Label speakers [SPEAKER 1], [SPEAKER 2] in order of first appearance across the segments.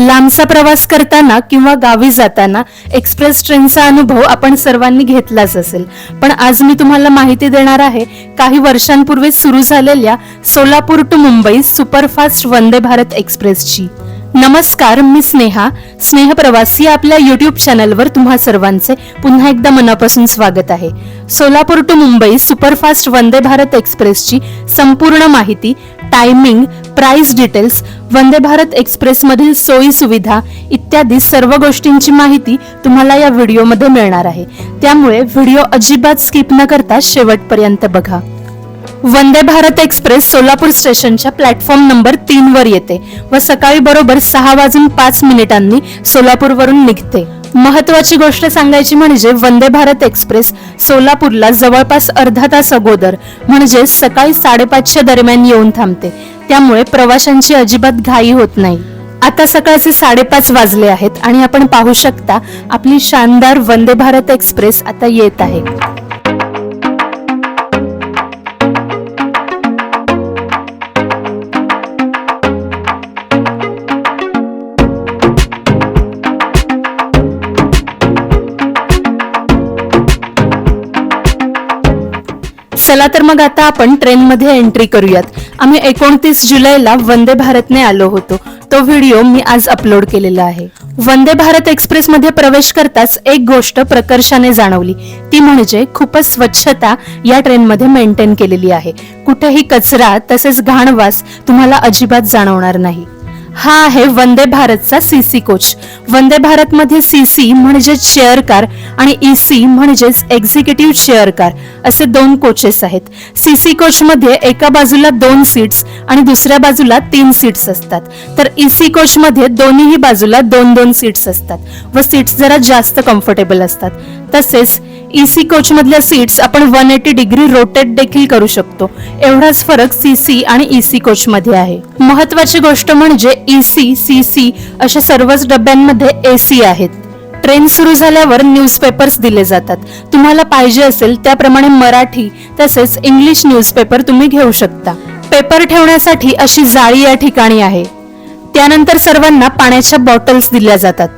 [SPEAKER 1] लांबचा प्रवास करताना किंवा गावी जाताना एक्सप्रेस ट्रेनचा अनुभव आपण सर्वांनी घेतलाच असेल. पण आज मी तुम्हाला माहिती देणार आहे काही वर्षांपूर्वी सुरू झालेल्या सोलापूर टू मुंबई सुपरफास्ट वंदे भारत एक्सप्रेसची. नमस्कार मी स्नेहा. स्नेह प्रवासी आपल्या युट्यूब चॅनलवर तुम्हा सर्वांचे पुन्हा एकदा मनापासून स्वागत आहे. सोलापूर टू मुंबई सुपरफास्ट वंदे भारत एक्सप्रेसची संपूर्ण माहिती timing price details Vande Bharat एक्सप्रेसमधील सोयी सुविधा इत्यादी सर्व गोष्टींची माहिती तुम्हाला या व्हिडिओमध्ये मिळणार आहे. त्यामुळे व्हिडिओ अजिबात स्किप न करता शेवटपर्यंत बघा. वंदे भारत एक्सप्रेस सोलापूर स्टेशनच्या प्लॅटफॉर्म नंबर तीन वर येते व सकाळी बरोबर सहा वाजून पाच मिनिटांनी सोलापूरवरून निघते. महत्वाची गोष्ट सांगायची म्हणजे वंदे भारत एक्सप्रेस सोलापूरला जवळपास अर्धा तास अगोदर म्हणजे सकाळी साडेपाचच्या दरम्यान येऊन थांबते. त्यामुळे प्रवाशांची अजिबात घाई होत नाही. आता सकाळचे साडेपाच वाजले आहेत आणि आपण पाहू शकता आपली शानदार वंदे भारत एक्सप्रेस आता येत आहे. चला तर मग आता आपण ट्रेनमध्ये एंट्री करूयात. आम्ही एकोणतीस जुलैला वंदे भारतने आलो होतो. तो व्हिडिओ मी आज अपलोड केलेला आहे. वंदे भारत एक्सप्रेसमध्ये प्रवेश करताच एक गोष्ट प्रकर्षाने जाणवली. ती म्हणजे खूपच स्वच्छता या ट्रेनमध्ये मेंटेन केलेली आहे. कुठेही कचरा तसेच घाणवास तुम्हाला अजिबात जाणवणार नाही. हा आहे वंदे भारतचा सीसी कोच. वंदे भारत मध्ये सीसी म्हणजे चेअर कार आणि ई सी म्हणजेच एक्झिक्युटिव्ह चेअर कार असे दोन कोचेस आहेत. सी कोच मध्ये एका बाजूला दोन सीट्स आणि दुसऱ्या बाजूला तीन सीट्स असतात. तर ईसी कोच मध्ये दोन्हीही बाजूला दोन दोन सीट्स असतात व सीट्स जरा जास्त कम्फर्टेबल असतात. तसेच ईसी कोच मधल्या सीट्स आपण वन एटी डिग्री रोटेट देखील करू शकतो. एवढाच फरक सीसी आणि ईसी कोच मध्ये आहे. महत्वाची गोष्ट म्हणजे ईसी सीसी अशा सर्वच डब्यांमध्ये एसी आहेत. ट्रेन सुरू झाल्यावर न्यूजपेपर्स दिले जातात. तुम्हाला पाहिजे असेल त्याप्रमाणे मराठी तसेच इंग्लिश न्यूजपेपर तुम्ही घेऊ शकता. पेपर ठेवण्यासाठी अशी जाळी या ठिकाणी आहे. त्यानंतर सर्वांना पाण्याच्या बॉटल्स दिल्या जातात.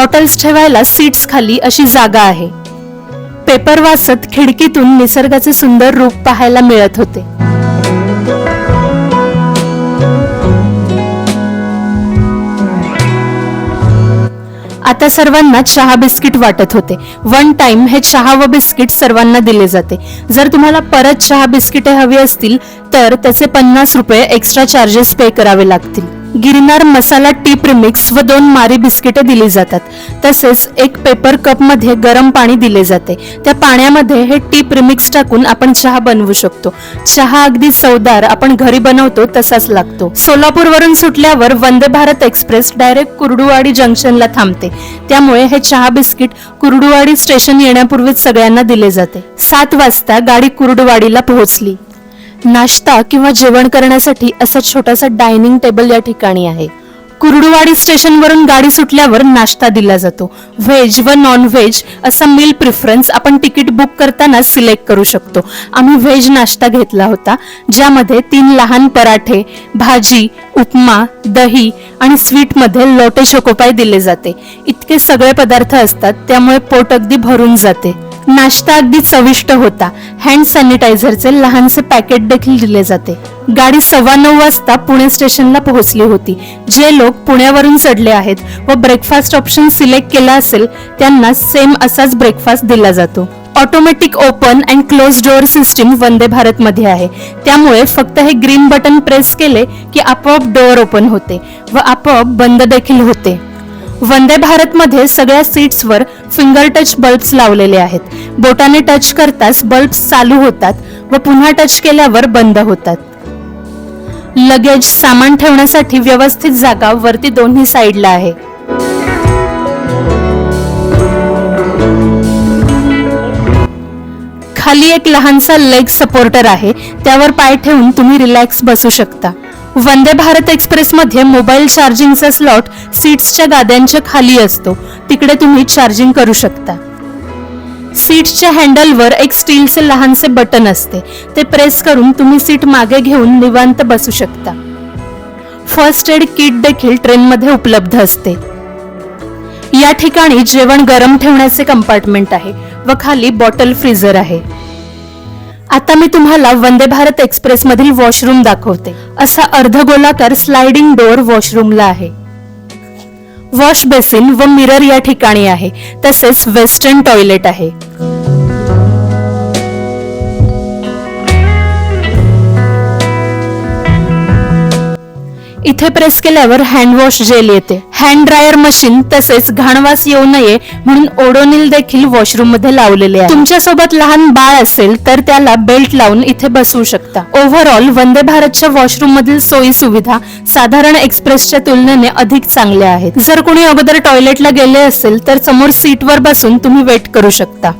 [SPEAKER 1] बॉटल्स ठेवायला सीट्स खाली अशी जागा आहे. पेपर वाचत खिडकीतून निसर्गाचे सुंदर रूप पाहायला मिळत होते. आता सर्वांना चहा बिस्किट वाटत होते. वन टाइम हे चहा व बिस्किट सर्वांना दिले जाते. जर तुम्हाला परत चहा बिस्किटे हवी असतील तर त्याचे पन्नास रुपये एक्स्ट्रा चार्जेस पे करावे लागतील. गिरनार मसाला टी प्रिमिक्स व दोन मारी बिस्किटे दिली जातात. तसेच एक पेपर कपमध्ये गरम पाणी दिले जाते. त्या पाण्यामध्ये हे टी प्रिमिक्स टाकून आपण चहा बनवू शकतो. चहा अगदी चवदार आपण घरी बनवतो तसाच लागतो. सोलापूर वरून सुटल्यावर वंदे भारत एक्सप्रेस डायरेक्ट कुर्डुवाडी जंक्शनला थांबते. त्यामुळे हे चहा बिस्किट कुर्डुवाडी स्टेशन येण्यापूर्वीच सगळ्यांना दिले जाते. सात वाजता गाडी कुर्डुवाडीला पोहोचली. नाश्ता किंवा जेवण करण्यासाठी असा छोटासा डायनिंग टेबल या ठिकाणी आहे. कुर्डुवाडी स्टेशनवरून गाडी सुटल्यावर नाश्ता दिला जातो. व्हेज व नॉन व्हेज असा मील प्रिफरन्स आपण तिकीट बुक करताना सिलेक्ट करू शकतो. आम्ही व्हेज नाश्ता घेतला होता ज्यामध्ये तीन लहान पराठे भाजी उपमा दही आणि स्वीटमध्ये लोटे शोकोपाय दिले जाते. इतके सगळे पदार्थ असतात त्यामुळे पोट अगदी भरून जाते. नाश्ता अगदी चविष्ट होता. हँड सॅनिटायझरचे लहानसे पॅकेट देखील दिले जाते. गाडी सव्वा नऊ वाजता पुणे स्टेशनला पोहोचली होती. जे लोक पुण्यावरून चढले आहेत व ब्रेकफास्ट ऑप्शन सिलेक्ट केला असेल त्यांना सेम असाच ब्रेकफास्ट दिला जातो. Automatic open and close door system Vande Bharat मध्ये आहे. त्यामुळे फक्त हे ग्रीन बटन प्रेस केले की आपोआप डोअर ओपन होते व आपोआप बंद देखील होते. वंदे भारतमध्ये सगळ्या सीट्सवर फिंगर टच बल्ब्स लावलेले आहेत. बोटाने टच करताच बल्ब्स चालू होतात व पुन्हा टच केल्यावर बंद होतात. लगेज सामान ठेवण्यासाठी व्यवस्थित जागा वरती दोन्ही साईडला आहे. खाली एक लहानसा लेग सपोर्टर आहे. त्यावर पाय ठेवून तुम्ही रिलॅक्स बसू शकता. वंदे भारत एक्सप्रेसमध्ये मोबाईल चार्जिंगचा स्लॉट सीट्सच्या गाद्यांच्या खाली असतो. तिकडे तुम्ही चार्जिंग करू शकता. सीटच्या हँडलवर एक स्टीलचे लहानसे बटन असते. ते प्रेस करून तुम्ही सीट मागे घेऊन निवांत बसू शकता. फर्स्ट एड किट देखील ट्रेनमध्ये उपलब्ध असते. या ठिकाणी जेवण गरम ठेवण्याचे कंपार्टमेंट आहे व खाली बॉटल फ्रीजर आहे. आता मी तुम्हाला वंदे भारत एक्सप्रेस मधील वॉशरूम दाखवते. असा अर्धगोलाकार स्लायडिंग डोअर वॉशरूमला आहे. वॉश बेसिन व मिरर या ठिकाणी आहे. तसेच वेस्टर्न टॉयलेट आहे. इथे प्रेस केल्यावर हँड वॉश जेल येते. हँड ड्रायर मशीन तसेच घाणवास येऊ नये म्हणून ओडोनिल देखील वॉशरूममध्ये लावलेले आहे. तुमच्यासोबत लहान बाळ असेल तर त्याला बेल्ट लावून इथे बसवू शकता. ओव्हरऑल वंदे भारतच्या वॉशरूम मधील सोयी सुविधा साधारण एक्सप्रेसच्या तुलनेने अधिक चांगल्या आहेत. जर कोणी अगोदर टॉयलेटला गेले असेल तर समोर सीटवर बसून तुम्ही वेट करू शकता.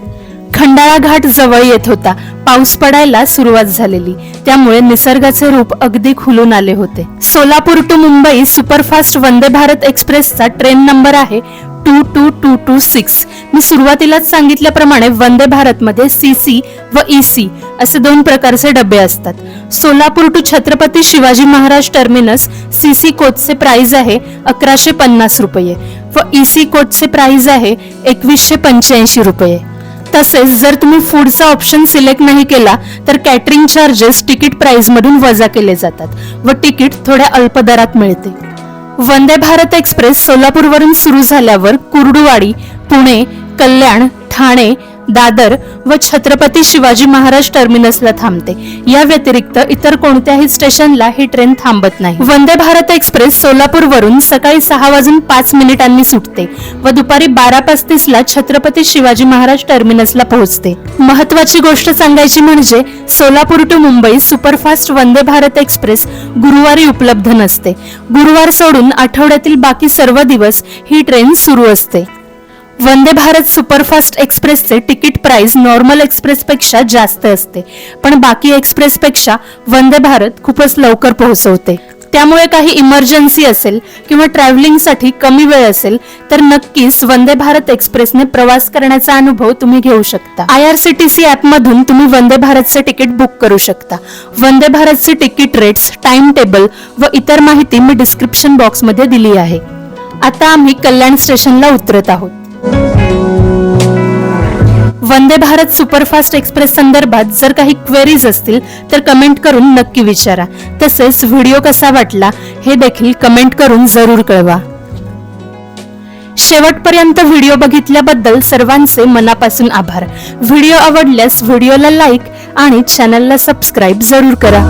[SPEAKER 1] खंडाळा घाट जवळ येत होता. पाऊस पडायला सुरुवात झालेली. त्यामुळे निसर्गाचे रूप अगदी खुलून आले होते. सोलापूर टू मुंबई सुपरफास्ट वंदे भारत एक्सप्रेसचा ट्रेन नंबर आहे two two two two six. मी सुरुवातीलाच सांगितल्याप्रमाणे वंदे भारत मध्ये सी सी व ई सी असे दोन प्रकारचे डबे असतात. Solapur to Chhatrapati Shivaji Maharaj terminus C C कोचचे price आहे अकराशे पन्नास रुपये व ई सी कोचचे प्राइस आहे एकवीसशे पंच्याऐंशी रुपये. तसेच जर तुम्ही फूडचा ऑप्शन सिलेक्ट नाही केला तर कॅटरिंग चार्जेस तिकीट प्राईजमधून वजा केले जातात व तिकीट थोड्या अल्प दरात मिळते. वंदे भारत एक्सप्रेस सोलापूरवरून सुरू झाल्यावर कुर्डुवाडी पुणे कल्याण ठाणे दादर व छत्रपती शिवाजी महाराज टर्मिनसला थांबते. या व्यतिरिक्त इतर कोणत्याही स्टेशनला ही ट्रेन थांबत नाही. वंदे भारत एक्सप्रेस सोलापूरवरून सकाळी सहा वाजून पाच मिनिटांनी सुटते व दुपारी बारा पस्तीस ला छत्रपती शिवाजी महाराज टर्मिनसला पोहोचते. महत्वाची गोष्ट सांगायची म्हणजे Solapur to Mumbai superfast Vande Bharat express गुरुवारी उपलब्ध नसते. गुरुवार सोडून आठवड्यातील बाकी सर्व दिवस ही ट्रेन सुरू असते. वंदे भारत सुपरफास्ट एक्सप्रेसचे तिकीट प्राइस नॉर्मल एक्सप्रेसपेक्षा जास्त असते. पण बाकी एक्सप्रेसपेक्षा वंदे भारत खूपच लवकर पोहोचवते. त्यामुळे काही इमर्जन्सी असेल किंवा ट्रॅव्हलिंगसाठी कमी वेळ असेल तर नक्कीच वंदे भारत एक्सप्रेसने प्रवास करण्याचा अनुभव तुम्ही घेऊ शकता. I R C T C ॲपमधून तुम्ही वंदे भारतचे तिकीट बुक करू शकता. वंदे भारतचे तिकीट रेट्स टाइम टेबल व इतर माहिती मी डिस्क्रिप्शन बॉक्समध्ये दिली आहे. आता आम्ही कल्याण स्टेशनला उतरत आहोत. वंदे भारत सुपरफास्ट एक्सप्रेस संदर्भात जर काही क्वेरीज असतील तर कमेंट करून नक्की विचारा. तसेच व्हिडिओ कसा वाटला हे देखील कमेंट करून जरूर कळवा. शेवटपर्यंत व्हिडिओ बघितल्याबद्दल सर्वांचे मनापासून आभार. व्हिडिओ आवडल्यास व्हिडिओला लाईक आणि चॅनलला सबस्क्राईब जरूर करा.